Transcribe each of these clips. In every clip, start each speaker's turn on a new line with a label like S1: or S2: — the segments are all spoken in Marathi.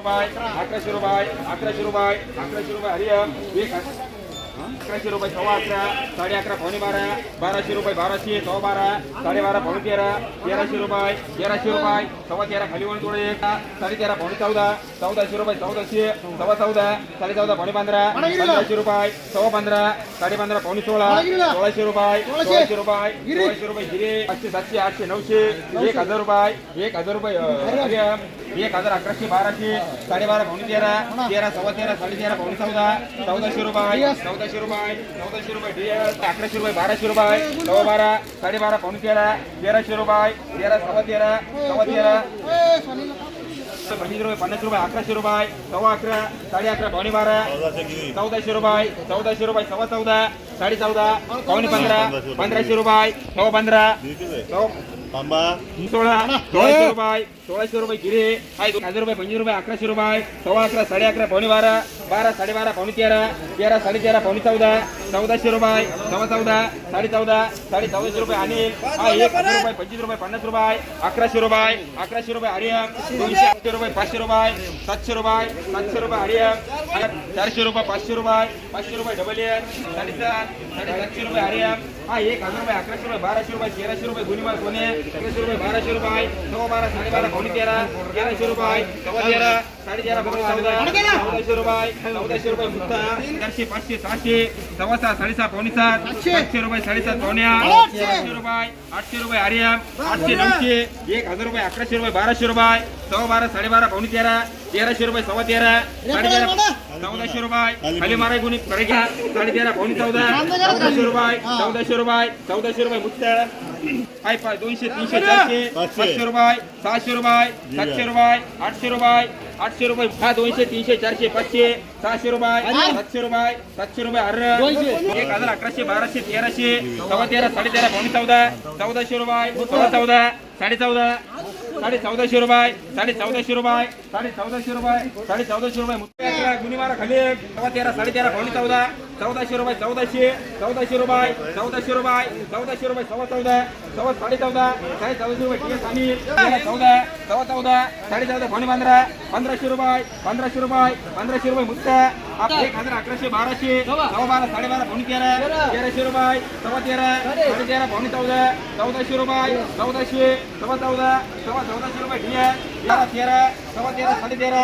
S1: रुपये अकराशे रुपये अकराशे रुपये अकराशे रुपये हरियम एक अकराशे रुपये सव्वा अकरा साडे अकरा पावणे बारा बाराशे रुपये बाराशे सव्वा बारा साडेबारा पावणे तेरा तेराशे रुपये तेराशे रुपये सव्वा तेरा खाली वळून थोडे एक साडे तेरा पावणे चौदा चौदाशे रुपये चौदाशे सव्वा चौदा साडे चौदा पावणे पंधरा पंधराशे रुपये सव्वा पंधरा साडे पंधरा पावणे सोळा सोळाशे रुपये सोळाशे! रुपये सोळाशे रुपये हिरे पाचशे सातशे आठशे नऊशे एक हजार रुपये एक हजार रुपये एक हजार अकराशे बाराशे साडेबारा पावणे तेरा तेरा सव्वा तेरा साडे तेरा पावणे चौदा चौदाशे रुपये चौदाशे रुपये चौदाशे रुपये अकराशे रुपये बाराशे रुपये सव्वा बारा साडेबारा पावणे तेरा तेराशे रुपये तेरा सव्वा तेरा सव्वा तेरा पंचवीस रुपये पन्नास रुपये अकराशे रुपये सव्वा अकरा साडे अकरा पावणे बारा चौदाशे रुपये चौदाशे रुपये सव्वा चौदा साडे चौदा पावणे पंधरा पंधराशे रुपये सव्वा पंधरा सोळा सोळाशे रुपये सोळाशे रुपये गिरे आहे दोन हजार रुपये पंचवीस रुपये अकराशे रुपये सव्वा अकरा साडे अकरा पावणे बारा बारा साडेबारा पावणे तेरा तेरा साडे तेरा पावणे चौदा चौदाशे रुपये सव्वा चौदा साडे चौदा साडे चौदाशे रुपये अनिल हा एक हजार रुपये पंचवीस रुपये पन्नास रुपये अकराशे रुपये अकराशे रुपये हरियम दोनशे आठशे रुपये पाचशे रुपये सातशे रुपये सातशे रुपये हरियम चारशे रुपये पाचशे रुपये पाचशे रुपये डबल एअर साडेसात साडेसातशे रुपये हरियम हा एक हज़ार रुपये अकराशे रुपये बाराशे रुपये तेराशे रुपये गुन्हेगार सोने अकराशे रुपये बाराशे रुपये सव्वा बारा साडेबारा पावणे तेरा तेराशे रुपये सव्वा तेरा साडे तेरा पावणे चौदा चौदाशे रुपये चौदाशे रुपये मुक्ता चारशे पाचशे सहाशे सव्वा सहा साडेसहा पावणे सात सातशे. रुपये साडेसात पावणे आठ आठशे. रुपये आठशे रुपये हरियम आठशे नऊशे एक हज़ार रुपये अकराशे रुपये बाराशे रुपये सव्वा बारा साडेबारा पावणे तेरा तेराशे रुपये सव्वा तेरा साडे तेरा चौदाशे रुपये. खाली माराय गुणी करे घ्या. साडे तेरा पावणे चौदा चौदाशे रुपये चौदाशे रुपये चौदाशे रुपये मुक्ता हाय पाय दोनशे तीनशे चारशे पाचशे. रुपये सहाशे रुपये सातशे रुपये आठशे रुपये आठशे रुपये हा दोनशे तीनशे चारशे पाचशे सहाशे रुपये सातशे रुपये सातशे रुपये हर एक हजार अकराशे बाराशे तेराशे सव्वा तेरा साडे तेरा पावणे चौदा चौदाशे रुपये सव्वा चौदा साडे चौदा. साडे चौदाशे रुपये साडे चौदाशे रुपये साडे चौदाशे रुपये साडे चौदाशे रुपये. मुक्ती गुन्हे मारा खाली सव्वा तेरा साडे तेरा पावणे चौदा चौदाशे रुपये चौदाशे चौदाशे रुपये चौदाशे रुपये चौदाशे रुपये सव्वा चौदा सव्वा साडे चौदा साडे चौदाशे रुपये चौदा सव्वा चौदा साडे चौदा पावणे पंधरा पंधराशे रुपये पंधराशे रुपये पंधराशे रुपये मुक्त. एक हजार अकराशे बाराशे सव्वा बारा साडेबारा पावणे तेरा तेराशे रुपये सव्वा तेरा साडे तेरा पावणे चौदा चौदाशे रुपये चौदाशे सव्वा चौदा सव्वा चौदाशे रुपये एस तेरा तेरा सव्वा तेरा साडे तेरा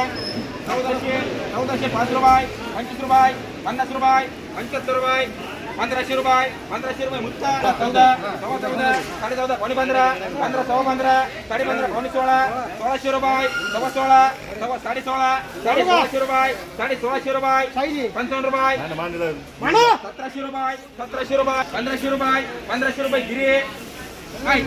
S1: चौदाशे चौदाशे पाच रुपये पंचवीस रुपये पन्नास रुपये पंच्याहत्तर रुपये पंधराशे रुपये पंधराशे रुपये मुक्ता चौदा सव्वा चौदा साडे चौदा पावणे पंधरा? पंधरा सव्वा पंधरा साडे पंधरा पावणे सोळा? सोळाशे रुपये सव्वा सोळा सव्वा साडे सोळा साडे सोळाशे रुपये साडे सोळाशे रुपये पंचावन्न रुपये सतराशे रुपये सतराशे रुपये पंधराशे रुपये पंधराशे रुपये गिरे काय?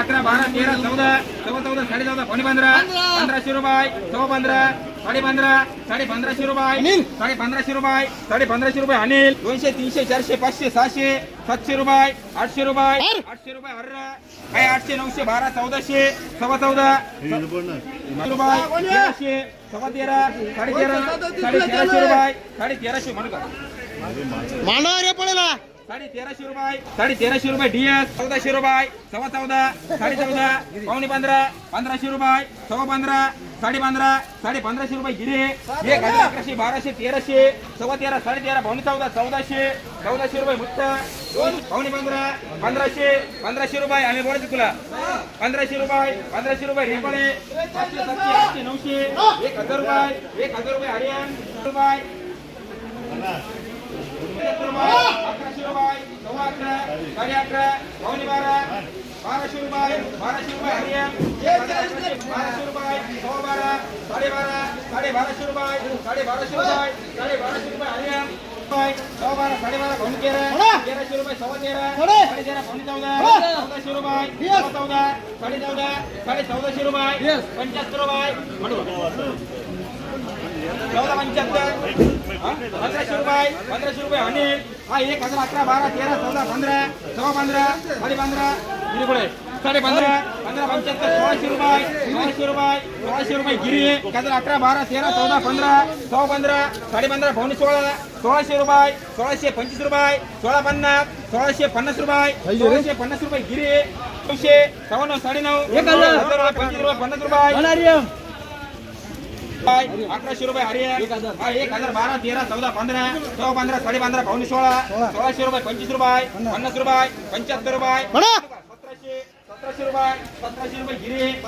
S1: अकरा बारा तेरा चौदा सव्वा चौदा साडे चौदा पावणे पंधरा पंधराशे रुपये सव्वा पंधरा साडे पंधरा साडे पंधराशे रुपये साडे पंधराशे रुपये साडे पंधराशे रुपये अनिल! दोनशे तीनशे चारशे पाचशे सहाशे सातशे रुपये आठशे रुपये आठशे रुपये हर्र काय आठशे नऊशे बारा चौदाशे सव्वा चौदा रुपये सव्वा तेरा साडे तेरा साडे तेराशे रुपये साडे तेराशे म्हणू का?
S2: मांडवा रे पडेला!
S1: साडे तेराशे रुपये साडे तेराशे रुपये डीएस चौदाशे रुपये सव्वा चौदा साडे चौदा पावणे पंधरा पंधराशे रुपये सव्वा पंधरा साडे पंधरा साडे पंधराशे रुपये गिरे. एक हजार अकराशे बाराशे तेराशे सव्वा तेरा साडे तेरा पावणे चौदा चौदाशे चौदाशे रुपये मुक्त. दोन पावणे पंधरा पंधराशे पंधराशे रुपये आम्ही बोलायचं तुला. पंधराशे रुपये पंधराशे रुपये रेपळे पाचशे सातशे आठशे नऊशे एक हजार रुपये एक हजार रुपये हरियाण रुपये. रुपये सव्वा अकरा साडे अकरा पावणे बारा बाराशे रुपये बाराशे रुपये हरियाण बाराशे रुपये सव्वा बारा साडे बारा साडे बाराशे रुपये साडे बाराशे रुपये साडे बाराशे रुपये हरियाण सव्वा बारा साडे बारा पावणे तेरा तेराशे रुपये सव्वा तेरा साडे तेरा पावणे चौदा चौदाशे रुपये चौदा साडे चौदा साडे चौदाशे रुपये पंच्याहत्तर रुपये म्हणू चौदा पंच्याहत्तर? पंधराशे रुपये पंधराशे रुपये अनिल हा एक हजार अकरा बारा तेरा चौदा पंधरा सव्वा पंधरा साडे पंधरा गिरी पुढे. साडे पंधरा पंधरा पंच्याहत्तर सोळाशे रुपये सोळाशे रुपये सोळाशे रुपये गिरी. एक हजार अकरा बारा तेरा चौदा पंधरा सव्वा पंधरा साडे पंधरा पावणे सोळा सोळाशे रुपये सोळाशे पंचवीस रुपये सोळा पन्नास सोळाशे पन्नास रुपये सोळाशे पन्नास रुपये गिरी. नऊशे सव्वा नऊ साडे नऊ पंचवीस रुपये पन्नास रुपये. अकराशे रुपये हरियर हा एक हजार बारा तेरा चौदा पंधरा चौदा पंधरा साडे पंधरा पावणे सोळा सोळाशे रुपये पंचवीस रुपये पन्नास रुपये पंच्याहत्तर रुपये. सतराशे सतराशे रुपये सतराशे रुपये गिरे एक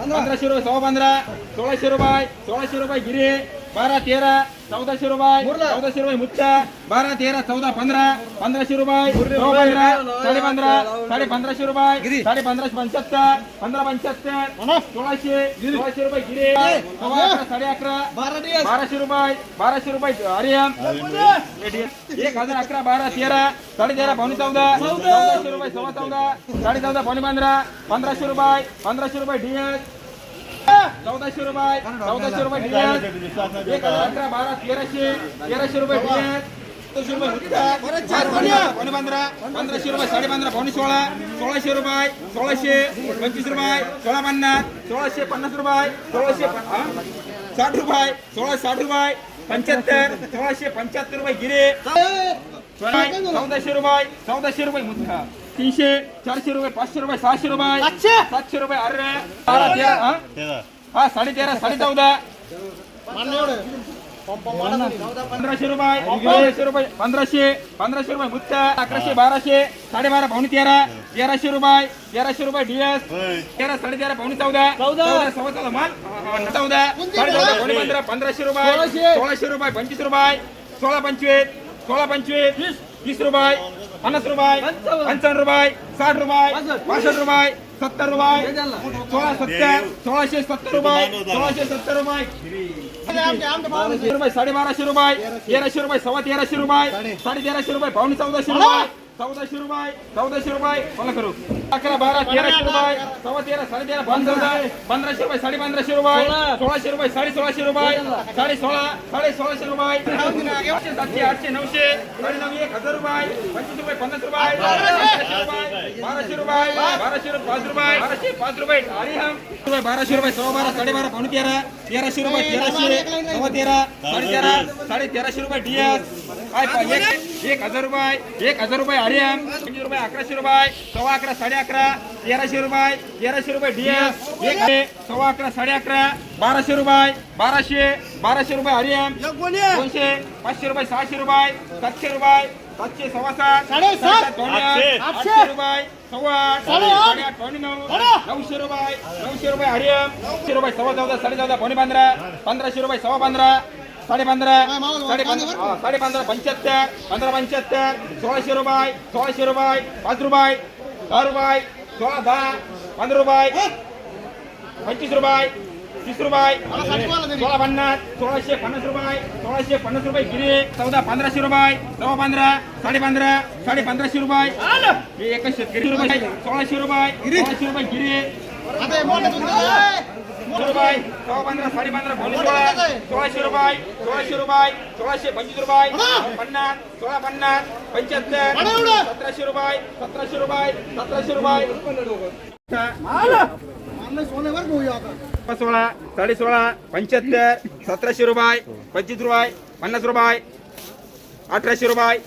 S1: पंधराशे रुपये सव्वा पंधरा सोळाशे रुपये सोळाशे रुपये गिरे बारा तेरा चौदाशे रुपये. चौदाशे रुपये मुच्चा बारा तेरा चौदा पंधरा. पंधराशे रुपये. पंधरा. साडे पंधरा. साडे पंधराशे रुपये. साडे पंधराशे पंच्याहत्तर. पंधरा पंच्याहत्तर. सोळाशे. सोळाशे रुपये गिरे. साडे अकरा. बाराशे रुपये. बाराशे रुपये आर्यम एक हजार अकरा बारा तेरा. साडे तेरा पावणे चौदा. चौदाशे रुपये सव्वा चौदा. साडे चौदा पावणे पंधरा. पंधराशे रुपये. पंधराशे रुपये डीएस चौदाशे रुपये चौदाशे रुपये एक हजार अकरा बारा तेराशे तेराशे रुपये चौदाशे रुपये. पावणे पंधरा पंधराशे रुपये साडे पंधरा पावणे सोळा सोळाशे रुपये सोळाशे पंचवीस रुपये सोळा पन्नास सोळाशे पन्नास रुपये सोळाशे? साठ रुपये सोळा साठ रुपये पंच्याहत्तर सोळाशे पंच्याहत्तर रुपये गिरे. चौदाशे रुपये. चौदाशे रुपये मुद्दा तीनशे चारशे रुपये पाचशे रुपये सहाशे रुपये सातशे रुपये अरे. बारा तेरा हा? हा साडे तेरा साडे चौदा. पंधराशे रुपये पंधराशे रुपये पंधराशे पंधराशे रुपये मुद्दा अकराशे बाराशे साडेबारा पावणे तेरा तेराशे रुपये तेराशे रुपये डीएस तेरा साडे तेरा पावणे चौदा. चौदा. सव्वा चौदा माल चौदा. साडे चौदा पावणे पंधरा पंधराशे रुपये सोळाशे. रुपये पंचवीस रुपये सोळा पंचवीस सोळा पंचवीस वीस रुपये पन्नास रुपये पंचावन्न. रुपये साठ रुपये पासष्ट. रुपये सत्तर रुपये सोळा सत्तर सोळाशे सत्तर रुपये सोळाशे सत्तर रुपये. बाराशे रुपये साडेबाराशे रुपये तेराशे रुपये सव्वा तेराशे रुपये साडे तेराशे रुपये पावणे चौदाशे रुपये चौदाशे रुपये चौदाशे रुपये मला करू. अकरा बारा तेराशे रुपये. सव्वा तेरा साडे तेरा चौदा पंधराशे रुपये साडे पंधराशे रुपये. सोळाशे रुपये साडे सोळाशे रुपये. साडे सोळा साडे सोळाशे रुपये. सातशे आठशे नऊशे. साडे नऊ एक हजार रुपये. पंचवीस रुपये पन्नास रुपये. बाराशे रुपये बाराशे रुपये पाच रुपये. बाराशे पाच रुपये. रुपये बाराशे रुपये सव्वा बारा साडेबारा पावणे तेरा. तेराशे रुपये तेराशे. सव्वा तेरा साडे तेरा साडे तेराशे रुपये डीएस काय एक हजार रुपये एक हजार रुपये हरिहम पंचवीस रुपये अकराशे रुपये. सव्वा अकरा साडे अकरा तेराशे रुपये तेराशे रुपये डीएस एक सव्वा अकरा साडे अकरा बाराशे रुपये बाराशे बाराशे रुपये हरिहम दोनशे पाचशे रुपये सहाशे रुपये सातशे रुपये सातशे सव्वा सात
S2: आठशे.
S1: रुपये सव्वा नऊशे रुपये नऊशे रुपये हरियम नऊशे रुपये सव्वा चौदा साडे चौदा पावणे पंधरा पंधराशे रुपये सव्वा पंधरा साडे पंधरा साडे पंधरा हा, साडे पंधरा पंच्याहत्तर पंधरा पंच्याहत्तर सोळाशे रुपये सोळाशे रुपये पाच रुपये दहा रुपये सोळा दहा पंधरा रुपये पंचवीस रुपये तीस रुपये सोळा पन्नास सोळाशे पन्नास रुपये सोळाशे पन्नास रुपये गिरे चौदा पंधराशे रुपये सव्वा पंधरा साडे पंधरा साडे पंधराशे रुपये हे एकच शेतकरी रुपये सोळाशे रुपये सोळाशे रुपये गिरे रुपये सव्वा पंधरा साडे पंधरा पावणे सोळा सोळाशे रुपये सोळाशे रुपये सोळाशे पंचवीस रुपये पन्नास सोळा पन्नास पंच्याहत्तर सतराशे रुपये सतराशे रुपये सतराशे रुपये. सोळा साडे सोळा पंच्याहत्तर सतराशे रुपये पंचवीस रुपये पन्नास रुपये अठराशे रुपये.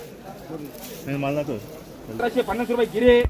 S2: मला
S1: अठराशे पन्नास रुपये गिरे.